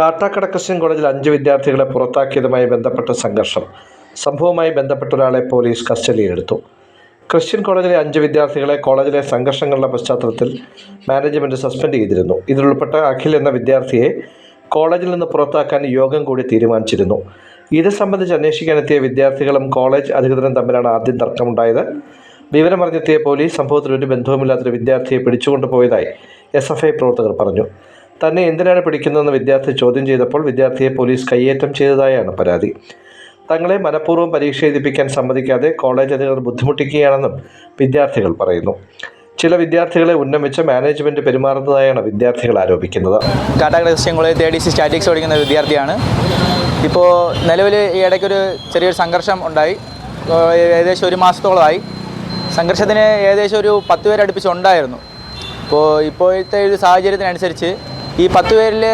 Kattakada Christian കോളേജിൽ അഞ്ച് വിദ്യാർത്ഥികളെ പുറത്താക്കിയതുമായി ബന്ധപ്പെട്ട സംഘർഷം. സംഭവവുമായി ബന്ധപ്പെട്ട ഒരാളെ പോലീസ് കസ്റ്റഡിയിലെടുത്തു. ക്രിസ്ത്യൻ കോളേജിലെ അഞ്ച് വിദ്യാർത്ഥികളെ കോളേജിലെ സംഘർഷങ്ങളുടെ പശ്ചാത്തലത്തിൽ മാനേജ്മെന്റ് സസ്പെൻഡ് ചെയ്തിരുന്നു. ഇതിലുൾപ്പെട്ട അഖിൽ എന്ന വിദ്യാർത്ഥിയെ കോളേജിൽ നിന്ന് പുറത്താക്കാൻ യോഗം കൂടി തീരുമാനിച്ചിരുന്നു. ഇത് സംബന്ധിച്ച് അന്വേഷിക്കാനെത്തിയ വിദ്യാർത്ഥികളും കോളേജ് അധികൃതരും തമ്മിലാണ് ആദ്യം തർക്കമുണ്ടായത്. വിവരമറിഞ്ഞെത്തിയ പോലീസ് സംഭവത്തിൽ ഒരു ബന്ധവുമില്ലാത്തൊരു വിദ്യാർത്ഥിയെ പിടിച്ചുകൊണ്ടുപോയതായി എസ് എഫ് ഐ പ്രവർത്തകർ പറഞ്ഞു. തന്നെ എന്തിനാണ് പിടിക്കുന്നതെന്ന് വിദ്യാർത്ഥി ചോദ്യം ചെയ്തപ്പോൾ വിദ്യാർത്ഥിയെ പോലീസ് കയ്യേറ്റം ചെയ്തതായാണ് പരാതി. തങ്ങളെ മനഃപൂർവം പരീക്ഷ എഴുതിപ്പിക്കാൻ സമ്മതിക്കാതെ കോളേജ് അധികൃതർ ബുദ്ധിമുട്ടിക്കുകയാണെന്നും വിദ്യാർത്ഥികൾ പറയുന്നു. ചില വിദ്യാർത്ഥികളെ ഉന്നമിച്ച് മാനേജ്മെന്റ് പെരുമാറുന്നതായാണ് വിദ്യാർത്ഥികൾ ആരോപിക്കുന്നത്. Tata Christian college third C statics പഠിക്കുന്ന വിദ്യാർത്ഥിയാണ്. ഇപ്പോൾ നിലവിൽ ഈ ഇടയ്ക്കൊരു ചെറിയൊരു സംഘർഷം ഉണ്ടായി. ഏകദേശം ഒരു മാസത്തോളമായി. സംഘർഷത്തിന് ഏകദേശം ഒരു പത്ത് പേരടുപ്പിച്ച് ഉണ്ടായിരുന്നു. അപ്പോൾ ഇപ്പോഴത്തെ ഒരു സാഹചര്യത്തിനനുസരിച്ച് ഈ പത്ത് പേരിൽ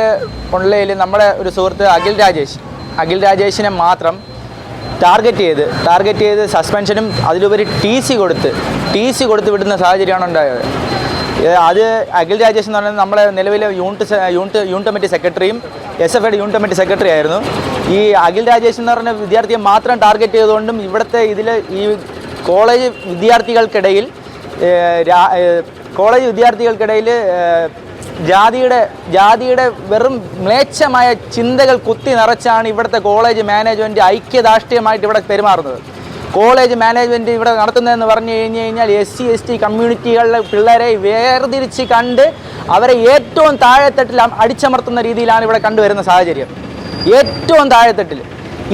ഉള്ളതിൽ നമ്മുടെ ഒരു സുഹൃത്ത് അഖിൽ രാജേഷ്. അഖിൽ രാജേഷിനെ മാത്രം ടാർഗറ്റ് ചെയ്ത് ടാർഗറ്റ് ചെയ്ത് സസ്പെൻഷനും അതിലുപരി ടി സി കൊടുത്ത് ടി സി കൊടുത്ത് വിടുന്ന സാഹചര്യമാണ് ഉണ്ടായത്. അത് അഖിൽ രാജേഷ് എന്ന് പറയുന്നത് നമ്മളെ നിലവിലെ യൂണിറ്റ് യൂണിറ്റ് യൂണിറ്റ് കമ്മിറ്റി സെക്രട്ടറിയും എസ് എഫ് ഐയുടെ യൂണിറ്റ് കമ്മിറ്റി സെക്രട്ടറി ആയിരുന്നു. ഈ അഖിൽ രാജേഷ് എന്ന് പറഞ്ഞ വിദ്യാർത്ഥിയെ മാത്രം ടാർഗറ്റ് ചെയ്തുകൊണ്ടും ഇവിടുത്തെ ഇതിൽ ഈ കോളേജ് വിദ്യാർത്ഥികൾക്കിടയിൽ കോളേജ് വിദ്യാർത്ഥികൾക്കിടയിൽ ജാതിയുടെ ജാതിയുടെ വെറും മ്ലേച്ഛമായ ചിന്തകൾ കുത്തി നിറച്ചാണ് ഇവിടുത്തെ കോളേജ് മാനേജ്മെന്റ് ഐക്യദാഷ്ട്രീയമായിട്ട് ഇവിടെ പെരുമാറുന്നത്. കോളേജ് മാനേജ്മെന്റ് ഇവിടെ നടത്തുന്നതെന്ന് പറഞ്ഞു കഴിഞ്ഞ് കഴിഞ്ഞാൽ എസ് സി എസ് ടി കമ്മ്യൂണിറ്റികളിലെ പിള്ളേരെ വേർതിരിച്ച് കണ്ട് അവരെ ഏറ്റവും താഴെത്തട്ടിൽ അടിച്ചമർത്തുന്ന രീതിയിലാണ് ഇവിടെ കണ്ടുവരുന്ന സാഹചര്യം. ഏറ്റവും താഴെത്തട്ടിൽ.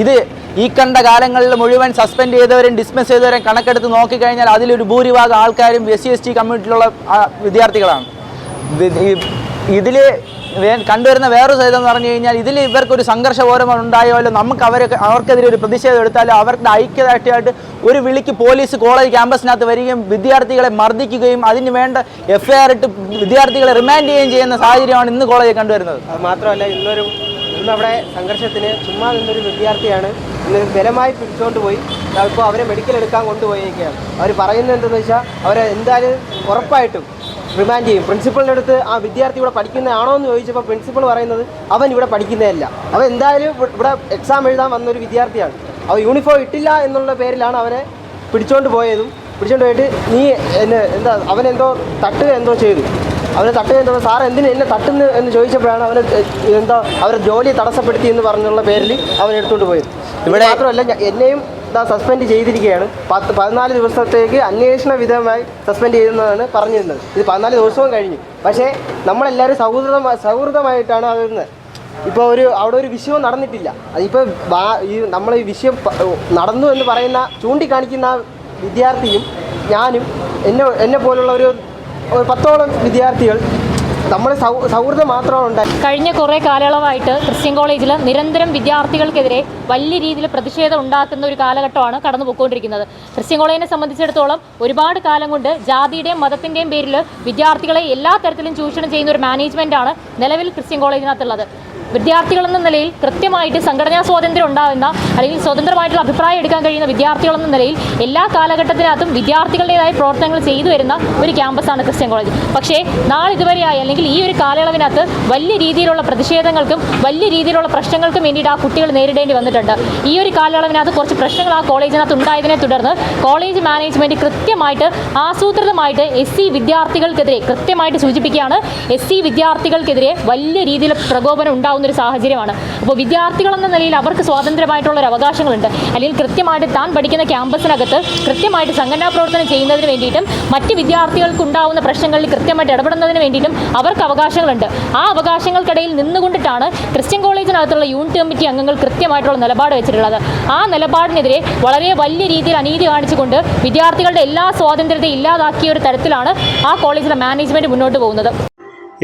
ഇത് ഈ കണ്ട കാലങ്ങളിൽ മുഴുവൻ സസ്പെൻഡ് ചെയ്തവരും ഡിസ്മിസ് ചെയ്തവരും കണക്കെടുത്ത് നോക്കിക്കഴിഞ്ഞാൽ അതിലൊരു ഭൂരിഭാഗം ആൾക്കാരും എസ് സി എസ് ടി കമ്മ്യൂണിറ്റിയിലുള്ള വിദ്യാർത്ഥികളാണ്. ഇതിൽ കണ്ടുവരുന്ന വേറൊരു സൈതം എന്ന് പറഞ്ഞു കഴിഞ്ഞാൽ ഇതിൽ ഇവർക്കൊരു സംഘർഷപോരം ഉണ്ടായാലോ നമുക്ക് അവരെ അവർക്കെതിരെ ഒരു പ്രതിഷേധം എടുത്താലോ അവരുടെ ഐക്യദാഷ്ട്യമായിട്ട് ഒരു വിളിക്ക് പോലീസ് കോളേജ് ക്യാമ്പസിനകത്ത് വരികയും വിദ്യാർത്ഥികളെ മർദ്ദിക്കുകയും അതിന് വേണ്ട എഫ് ഇട്ട് വിദ്യാർത്ഥികളെ റിമാൻഡ് ചെയ്യുകയും ചെയ്യുന്ന സാഹചര്യമാണ് ഇന്ന് കോളേജിൽ കണ്ടുവരുന്നത്. അത് മാത്രമല്ല ഇന്നൊരു ഇന്നവിടെ സംഘർഷത്തിന് ചുമ്മാ നിന്നൊരു വിദ്യാർത്ഥിയാണ് ഇന്ന് ബലമായി പിടിച്ചുകൊണ്ട് പോയി ഇപ്പോൾ അവരെ മെഡിക്കൽ എടുക്കാൻ കൊണ്ടുപോയിരിക്കുകയാണ് അവർ പറയുന്നത് എന്തെന്ന് വെച്ചാൽ അവരെ എന്തായാലും ഉറപ്പായിട്ടും റിമാൻഡ് ചെയ്യും. പ്രിൻസിപ്പളിന്റെ അടുത്ത് ആ വിദ്യാർത്ഥി ഇവിടെ പഠിക്കുന്നതാണോ എന്ന് ചോദിച്ചപ്പോൾ പ്രിൻസിപ്പൾ പറയുന്നത് അവൻ ഇവിടെ പഠിക്കുന്നതല്ല. അവൻ എന്തായാലും ഇവ- ഇവിടെ എക്സാം എഴുതാൻ വന്നൊരു വിദ്യാർത്ഥിയാണ്. അവൻ യൂണിഫോം ഇട്ടില്ല എന്നുള്ള പേരിലാണ് അവനെ പിടിച്ചോണ്ട് പോയതും. പിടിച്ചോണ്ട് പോയിട്ട് നീ എന്നെ എന്താ അവനെന്തോ തട്ടുക എന്തോ ചെയ്തു. അവനെ തട്ടുക എന്തോ സാർ എന്തിന് എന്നെ തട്ടുന്നു? എന്ന് ചോദിച്ചപ്പോഴാണ് അവന് എന്താ അവരുടെ ജോലി തടസ്സപ്പെടുത്തി എന്ന് പറഞ്ഞുള്ള പേരിൽ അവൻ എടുത്തുകൊണ്ട് പോയത്. ഇവിടെ മാത്രമല്ല എന്നെയും സസ്പെൻഡ് ചെയ്തിരിക്കുകയാണ്. പത്ത് പതിനാല് ദിവസത്തേക്ക് അന്വേഷണ വിധമായി സസ്പെൻഡ് ചെയ്യുന്നതാണ് പറഞ്ഞിരുന്നത്. ഇത് പതിനാല് ദിവസവും കഴിഞ്ഞു. പക്ഷേ നമ്മളെല്ലാവരും സൗഹൃദ സൗഹൃദമായിട്ടാണ് അത് വരുന്നത് ഇപ്പോൾ ഒരു അവിടെ ഒരു വിഷയവും നടന്നിട്ടില്ല. അതിപ്പോൾ ഈ നമ്മൾ ഈ വിഷയം നടന്നു എന്ന് പറയുന്ന ചൂണ്ടിക്കാണിക്കുന്ന വിദ്യാർത്ഥിയും ഞാനും എന്നെ എന്നെ പോലുള്ള ഒരു പത്തോളം വിദ്യാർത്ഥികൾ നമ്മൾ സൗ സൗഹൃദം മാത്രമാണ് ഉണ്ടായി കഴിഞ്ഞ കുറേ കാലയളവായിട്ട് ക്രിസ്ത്യൻ കോളേജിൽ നിരന്തരം വിദ്യാർത്ഥികൾക്കെതിരെ വലിയ രീതിയിൽ പ്രതിഷേധം ഉണ്ടാക്കുന്ന ഒരു കാലഘട്ടമാണ് കടന്നു പോയിക്കൊണ്ടിരിക്കുന്നത് ക്രിസ്ത്യൻ കോളേജിനെ സംബന്ധിച്ചിടത്തോളം ഒരുപാട് കാലം കൊണ്ട് ജാതിയുടെയും മതത്തിന്റെയും പേരിൽ വിദ്യാർത്ഥികളെ എല്ലാ തരത്തിലും ചൂഷണം ചെയ്യുന്ന ഒരു മാനേജ്മെന്റാണ് നിലവിൽ ക്രിസ്ത്യൻ കോളേജിനകത്തുള്ളത്. വിദ്യാർത്ഥികൾ എന്ന നിലയിൽ കൃത്യമായിട്ട് സംഘടനാ സ്വാതന്ത്ര്യം ഉണ്ടാകുന്ന അല്ലെങ്കിൽ സ്വതന്ത്രമായിട്ടുള്ള അഭിപ്രായം എടുക്കാൻ കഴിയുന്ന വിദ്യാർത്ഥികൾ എന്ന നിലയിൽ എല്ലാ കാലഘട്ടത്തിനകത്തും വിദ്യാർത്ഥികളുടേതായ പ്രവർത്തനങ്ങൾ ചെയ്തു വരുന്ന ഒരു ക്യാമ്പസാണ് ക്രിസ്ത്യൻ കോളേജ്. പക്ഷേ നാളിതുവരെയായി അല്ലെങ്കിൽ ഈ ഒരു കാലയളവിനകത്ത് വലിയ രീതിയിലുള്ള പ്രതിഷേധങ്ങൾക്കും വലിയ രീതിയിലുള്ള പ്രശ്നങ്ങൾക്കും വേണ്ടിയിട്ട് ആ കുട്ടികൾ നേരിടേണ്ടി വന്നിട്ടുണ്ട്. ഈ ഒരു കാലയളവിനകത്ത് കുറച്ച് പ്രശ്നങ്ങൾ ആ കോളേജിനകത്ത് ഉണ്ടായതിനെ തുടർന്ന് കോളേജ് മാനേജ്മെന്റ് കൃത്യമായിട്ട് ആസൂത്രിതമായിട്ട് എസ് സി വിദ്യാർത്ഥികൾക്കെതിരെ കൃത്യമായിട്ട് സൂചിപ്പിക്കുകയാണ്. എസ് സി വിദ്യാർത്ഥികൾക്കെതിരെ വലിയ രീതിയിൽ പ്രകോപനം ഉണ്ടാകുന്ന ഒരു സാഹചര്യമാണ്. അപ്പോൾ വിദ്യാർത്ഥികൾ എന്ന നിലയിൽ അവർക്ക് സ്വാതന്ത്ര്യമായിട്ടുള്ള ഒരു അവകാശങ്ങളുണ്ട്. അല്ലെങ്കിൽ കൃത്യമായിട്ട് താൻ പഠിക്കുന്ന ക്യാമ്പസിനകത്ത് കൃത്യമായിട്ട് സംഘടനാ പ്രവർത്തനം ചെയ്യുന്നതിന് വേണ്ടിയിട്ടും മറ്റ് വിദ്യാർത്ഥികൾക്ക് ഉണ്ടാകുന്ന പ്രശ്നങ്ങളിൽ കൃത്യമായിട്ട് ഇടപെടുന്നതിന് വേണ്ടിയിട്ടും അവർക്ക് അവകാശങ്ങളുണ്ട്. ആ അവകാശങ്ങൾക്കിടയിൽ നിന്നുകൊണ്ടിട്ടാണ് ക്രിസ്ത്യൻ കോളേജിനകത്തുള്ള യൂണിറ്റ് കമ്മിറ്റി അംഗങ്ങൾ കൃത്യമായിട്ടുള്ള നിലപാട് വെച്ചിട്ടുള്ളത്. ആ നിലപാടിനെതിരെ വളരെ വലിയ രീതിയിൽ അനീതി കാണിച്ചുകൊണ്ട് വിദ്യാർത്ഥികളുടെ എല്ലാ സ്വാതന്ത്ര്യത്തെ ഇല്ലാതാക്കിയ ഒരു തരത്തിലാണ് ആ കോളേജിലെ മാനേജ്മെന്റ് മുന്നോട്ട് പോകുന്നത്.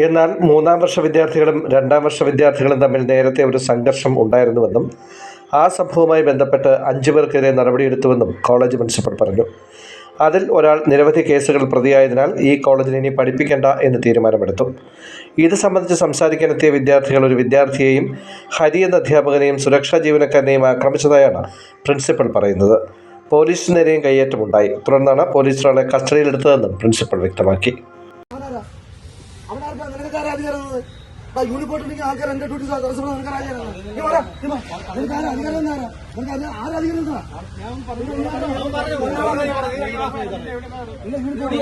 എന്നാൽ മൂന്നാം വർഷ വിദ്യാർത്ഥികളും രണ്ടാം വർഷ വിദ്യാർത്ഥികളും തമ്മിൽ നേരത്തെ ഒരു സംഘർഷം ഉണ്ടായിരുന്നുവെന്നും ആ സംഭവവുമായി ബന്ധപ്പെട്ട് അഞ്ചു പേർക്കെതിരെ നടപടിയെടുത്തുവെന്നും കോളേജ് പ്രിൻസിപ്പൽ പറഞ്ഞു. അതിൽ ഒരാൾ നിരവധി കേസുകൾ പ്രതിയായതിനാൽ ഈ കോളേജിൽ ഇനി പഠിപ്പിക്കേണ്ട എന്ന് തീരുമാനമെടുത്തു. ഇത് സംബന്ധിച്ച് സംസാരിക്കാനെത്തിയ വിദ്യാർത്ഥികൾ ഒരു വിദ്യാർത്ഥിയെയും ഹരി എന്ന അധ്യാപകനെയും സുരക്ഷാ ജീവനക്കാരനെയും ആക്രമിച്ചതായാണ് പ്രിൻസിപ്പൽ പറയുന്നത്. പോലീസിന് നേരെയും കയ്യേറ്റമുണ്ടായി. തുടർന്നാണ് പോലീസ് ഒരാളെ കസ്റ്റഡിയിലെടുത്തതെന്നും പ്രിൻസിപ്പൽ വ്യക്തമാക്കി അവിടെ ആർക്കാ നിനക്കാരാ അധികാരം തന്നത്? യൂണിഫോം ഉണ്ടെങ്കിൽ ആൾക്കാർ എന്റെ ഡ്യൂട്ടി തടസ്സപ്പെടുന്ന നിനക്ക് ആരാണ് നീ പറ, നീ പറ. നിനക്ക് ആരാ അധികാരം എന്താ? ആരാ? നിനക്ക് ആരാ- പോലീസ് അധികാരം എന്താ? ഇല്ല, യൂണിഫോം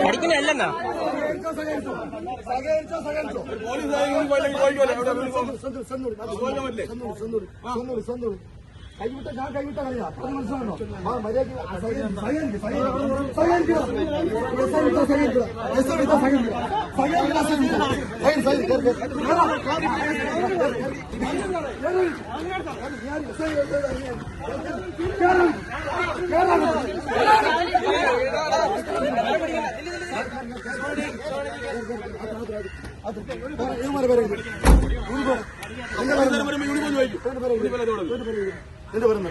പഠിക്കുന്നതല്ലെന്നാ? സഹകരിച്ചോ സഹകരിച്ചോ. കൈവിട്ട ഞാൻ കൈവിട്ട കളിയാ. അത് മനസ്സിലാണോ ആ മര്യാദയ്ക്ക് യൂണിഫോം യൂണിഫോം യൂണിഫോം ரெண்டு பேரும்